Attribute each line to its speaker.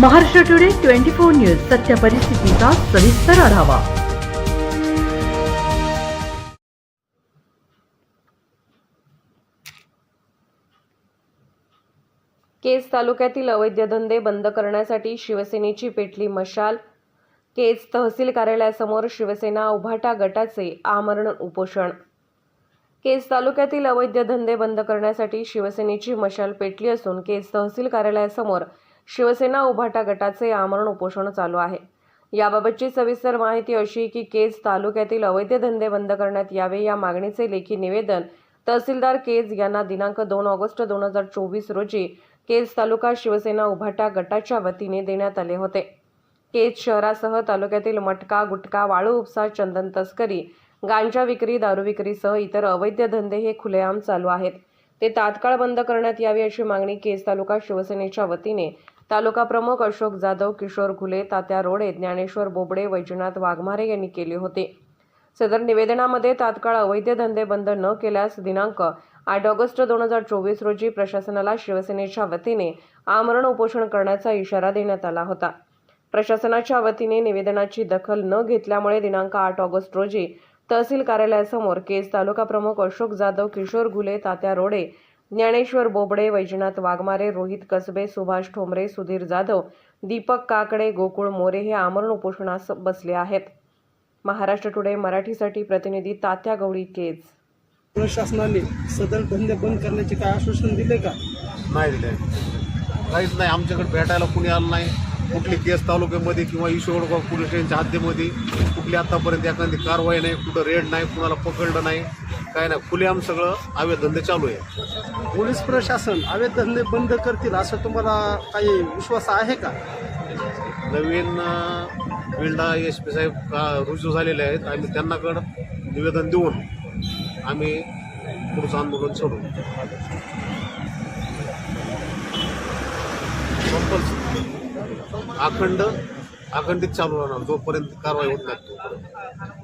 Speaker 1: Maharashtra today twenty four news सत्य परिस्थितीचा सविस्तर आढावा.
Speaker 2: केज तालुक्यातील अवैध धंदे बंद करण्यासाठी शिवसेनेची पेटली मशाल. केज तहसील कार्यालयासमोर शिवसेना उभाटा गटाचे आमरण उपोषण. केज तालुक्यातील अवैध धंदे बंद करण्यासाठी शिवसेनेची मशाल पेटली असून केज तहसील कार्यालयासमोर शिवसेना उभाटा गटाचे आमरण उपोषण चालू आहे. याबाबतची सविस्तर माहिती अशी की केज तालुक्यातील अवैध धंदे बंद करण्यात यावे या मागणीचे लेखी निवेदन तहसीलदार केज यांना दिनांक दोन ऑगस्ट दोन हजार चोवीस रोजी केज तालुका शिवसेना उभाटा गटाच्या वतीने देण्यात आले होते. केज शहरासह तालुक्यातील मटका गुटखा वाळू उपसा चंदन तस्करी गांजा विक्री दारू विक्रीसह इतर अवैध धंदे हे खुलेआम चालू आहेत. ते तात्काळ बंद करण्यात यावे अशी मागणी केज तालुका शिवसेनेच्या वतीने तालुका प्रमुख अशोक जाधव किशोर घुले तात्या रोडे ज्ञानेश्वर बोबडे वैजनाथ वाघमारे यांनी केली होती. सदर निवेदनामध्ये तात्काळ अवैध धंदे बंद न केल्यास दिनांक आठ ऑगस्ट दोन हजार चोवीस रोजी प्रशासनाला शिवसेनेच्या वतीने आमरण उपोषण करण्याचा इशारा देण्यात आला होता. प्रशासनाच्या वतीने निवेदनाची दखल न घेतल्यामुळे दिनांक आठ ऑगस्ट रोजी तहसील कार्यालयासमोर केज तालुका प्रमुख अशोक जाधव किशोर घुले तात्या रोडे ज्ञानेश्वर बोबडे वैजनाथ वाघमारे रोहित कसबे सुभाष ठोंबरे सुधीर जाधव दीपक काकडे गोकुळ मोरे हे आमरण उपोषणास बसले आहेत. महाराष्ट्र टुडे मराठीसाठी प्रतिनिधी तात्या गवळी केज.
Speaker 3: प्रशासनाने सदर धंदे बंद करण्याचे काय आश्वासन दिले का?
Speaker 4: नाही दिले. काहीच नाही. आमच्याकडे भेटायला कुणी आलं नाही. कुठली केस तालुक्यामध्ये किंवा ईश्वरगाव पोलीस स्टेशनच्या हद्दीमध्ये कुठली आतापर्यंत एखादी कारवाई नाही कुठं रेड नाही कुणाला पकडलं नाही. काय नाही खुलेआम सगळं अवैध धंदे चालू आहे.
Speaker 3: पोलीस प्रशासन अवैध धंदे बंद करतील असं तुम्हाला काही विश्वास आहे का?
Speaker 4: नवीन अं, विल्डा एस पी साहेब का रुजू झालेले आहेत आम्ही त्यांनाकडं निवेदन देऊन आम्ही पुढचं आंदोलन सोडू. कंपल्सरी अखंड अखंडित चालू राहणार जोपर्यंत कारवाई होत नाही तोपर्यंत.